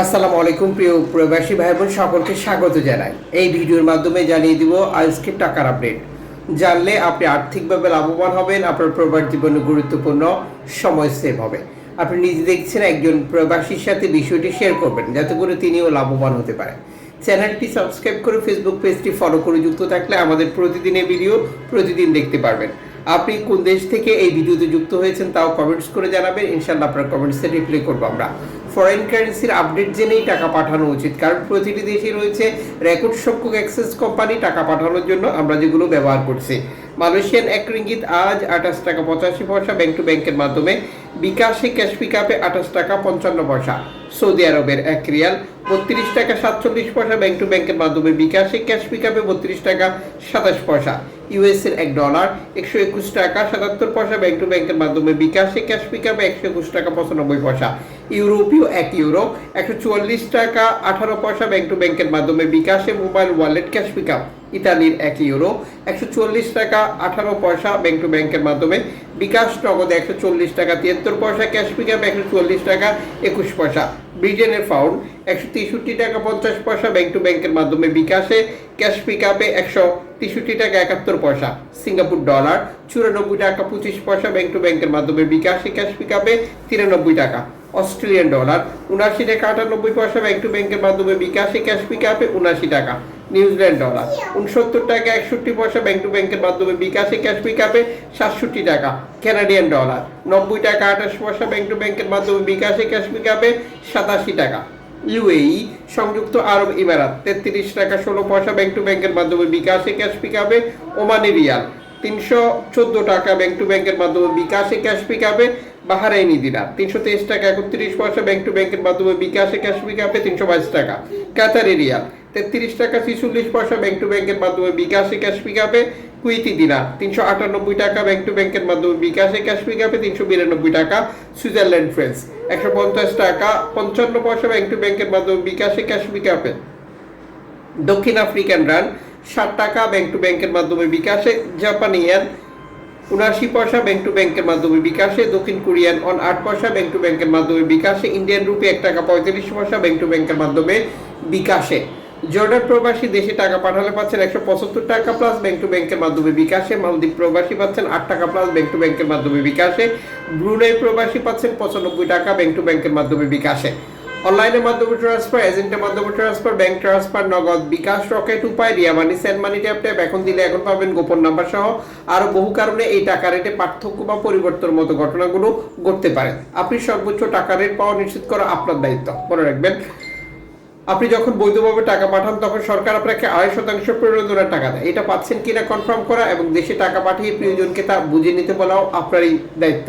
আসসালামু আলাইকুম, প্রিয় প্রবাসী ভাই বোন সকলকে স্বাগত জানাই। এই ভিডিওর মাধ্যমে জানিয়ে দিব আজকে টাকার আপডেট। জানলে আপনি আর্থিকভাবে লাভবান হবেন, আপনার প্রবাস জীবনে গুরুত্বপূর্ণ সময় সেভ হবে। আপনি নিজে দেখছেন একজন প্রবাসীর সাথে বিষয়টি শেয়ার করবেন, যাতে করে তিনিও লাভবান হতে পারে চ্যানেলটি সাবস্ক্রাইব করে ফেসবুক পেজটি ফলো করে যুক্ত থাকলে আমাদের প্রতিদিনের ভিডিও প্রতিদিন দেখতে পারবেন। আপনি কোন দেশ থেকে এই ভিডিওতে যুক্ত হয়েছেন তাও কমেন্টস করে জানাবেন ইনশাল্লাহ আপনার কমেন্টসে রিপ্লাই করব আমরা। ফরেন কারেন্সির আপডেট জেনেই টাকা পাঠানো উচিত। কারণ প্রতিটি দেশে রয়েছে রেকর্ড সংখ্যক অ্যাক্সেস কোম্পানি টাকা পাঠানোর জন্য আমরা যেগুলো ব্যবহার করছি। মালয়েশিয়ান এক রিঙ্গিত আজ আঠাশ টাকা পঁচাশি পয়সা ব্যাংক টু ব্যাংকের মাধ্যমে বিকাশে ক্যাশ পিকআপে আঠাশ টাকা পঞ্চান্ন পয়সা। সৌদি আরবের এক রিয়াল, বত্রিশ টাকা সাতচল্লিশ পয়সা ব্যাংক টু ব্যাংকের মাধ্যমে বিকাশে ক্যাশ পিকআপে বত্রিশ টাকা সাতাশ পয়সা। ইউএসের এক ডলার, একশো একুশ টাকা সাতাত্তর পয়সা ব্যাংক টু ব্যাংকের মাধ্যমে বিকাশে ক্যাশ পিকআপে একশো একুশ টাকা পঁচানব্বই পয়সা। ইউরোপীয় এক ইউরো, একশো চুয়াল্লিশ টাকা আঠারো পয়সা ব্যাংক টু ব্যাংকের মাধ্যমে বিকাশে মোবাইল ওয়ালেট ক্যাশ পিকআপ। ইতালির এক ইউরো, একশো চল্লিশ টাকা আঠারো পয়সা ব্যাংক টু ব্যাংকের মাধ্যমে। বিকাশ নগদে একশো চল্লিশ টাকা, তিয়াত্তর পয়সা ক্যাশ পিকআপ একশো চল্লিশ টাকা, একুশ পয়সা। ব্রিটেনের পাউন্ড একশো তেষট্টি টাকা, পঞ্চাশ পয়সা ব্যাংক টু ব্যাংকের মাধ্যমে বিকাশে ক্যাশ পিকআপে একশো তেষট্টি টাকা, একাত্তর পয়সা। সিঙ্গাপুর ডলার চুরানব্বই টাকা, পঁচিশ পয়সা ব্যাংক টু ব্যাংকের মাধ্যমে বিকাশে ক্যাশ পিকআপে তিরানব্বই টাকা। অস্ট্রেলিয়ান ডলার উনাশি টাকা, আটানব্বই পয়সা ব্যাংক টু ব্যাংকের মাধ্যমে বিকাশে ক্যাশ পিকআপে উনাশি টাকা। New Zealand dollar. উনসত্তর টাকা, একষট্টি পয়সা ব্যাংক টু ব্যাংকের মাধ্যমে বিকাশে ক্যাশ পিকআপে সাতষট্টি টাকা কানাডিয়ান ডলার নব্বই টাকা আঠাশ পয়সা ব্যাংক টু ব্যাংকের মাধ্যমে বিকাশে ক্যাশ পিকআপে সাতাশি টাকা। ইউএই সংযুক্ত আরব ইমারাত, তেত্রিশ টাকা, ষোলো পয়সা ব্যাংক টু ব্যাংকের মাধ্যমে বিকাশে ক্যাশ পিকআপে ওমানি রিয়াল। তিনশো চোদ্দ টাকা ব্যাংক টু ব্যাংকের মাধ্যমে বিকাশে ক্যাশ পিকআপে বাহারাইনি দিনার তিনশো তেইশ টাকা, একত্রিশ পয়সা ব্যাংক টু ব্যাংকের মাধ্যমে বিকাশে ক্যাশ পিকআপে তিনশো বাইশ টাকা। কাতারি রিয়াল তেত্রিশ টাকা ছিচল্লিশ পয়সা ব্যাংক টু ব্যাংকের মাধ্যমে বিকাশে ক্যাশ পিকআপে কুইতি দিনা, তিনশো আটানব্বই টাকা ব্যাংক টু ব্যাংকের মাধ্যমে বিকাশে ক্যাশ পিকআপে তিনশো বিরানব্বই টাকা সুইজারল্যান্ড ফ্রেন্স একশো পঞ্চাশ টাকা পঞ্চান্ন পয়সা ব্যাংক টু ব্যাংকের মাধ্যমে বিকাশে ক্যাশ পিকআপে দক্ষিণ আফ্রিকান রান ষাট টাকা ব্যাংক টু ব্যাংকের মাধ্যমে বিকাশে জাপানি ইয়ান উনআশি পয়সা ব্যাংক টু ব্যাংকের মাধ্যমে বিকাশে দক্ষিণ কোরিয়ান অন আট পয়সা ব্যাংক টু ব্যাংকের মাধ্যমে বিকাশে ইন্ডিয়ান রুপি এক টাকা পঁয়ত্রিশ পয়সা ব্যাংক টু ব্যাংকের মাধ্যমে বিকাশে জর্ডান প্রবাসী দেশে টাকা পাঠালে পাচ্ছেন একশো পঁচাত্তর টাকা প্লাস ব্যাংক টু ব্যাংকের মাধ্যমে বিকাশে। মালদ্বীপ প্রবাসী পাচ্ছেন আট টাকা প্লাস ব্যাংক টু ব্যাংকের মাধ্যমে বিকাশে। ব্রুনাই প্রবাসী পাচ্ছেন পঁচানব্বই টাকা ব্যাংক টু ব্যাংকের মাধ্যমে বিকাশে। অনলাইনের মাধ্যমে ট্রান্সফার এজেন্টের মাধ্যমে transfer bank transfer Nagad bKash Rocket Upay, Ria money send money tap tap এখন দিলে এখন পাবেন গোপন নাম্বার সহ। আরও বহু কারণে এই টাকা রেটে পার্থক্য বা পরিবর্তনের মতো ঘটনাগুলো ঘটতে পারে। আপনি সর্বোচ্চ টাকা রেট পাওয়া নিশ্চিত করা আপনার দায়িত্ব। মনে রাখবেন আপনি যখন বৈধভাবে টাকা পাঠান, তখন সরকার আপনাকে আড়াই শতাংশ প্রণোদনার টাকা দেয়। এটা পাচ্ছেন কিনা কনফার্ম করা এবং দেশে টাকা পাঠিয়ে প্রিয়জনকে তা বুঝে নিতে বলাও আপনারই দায়িত্ব।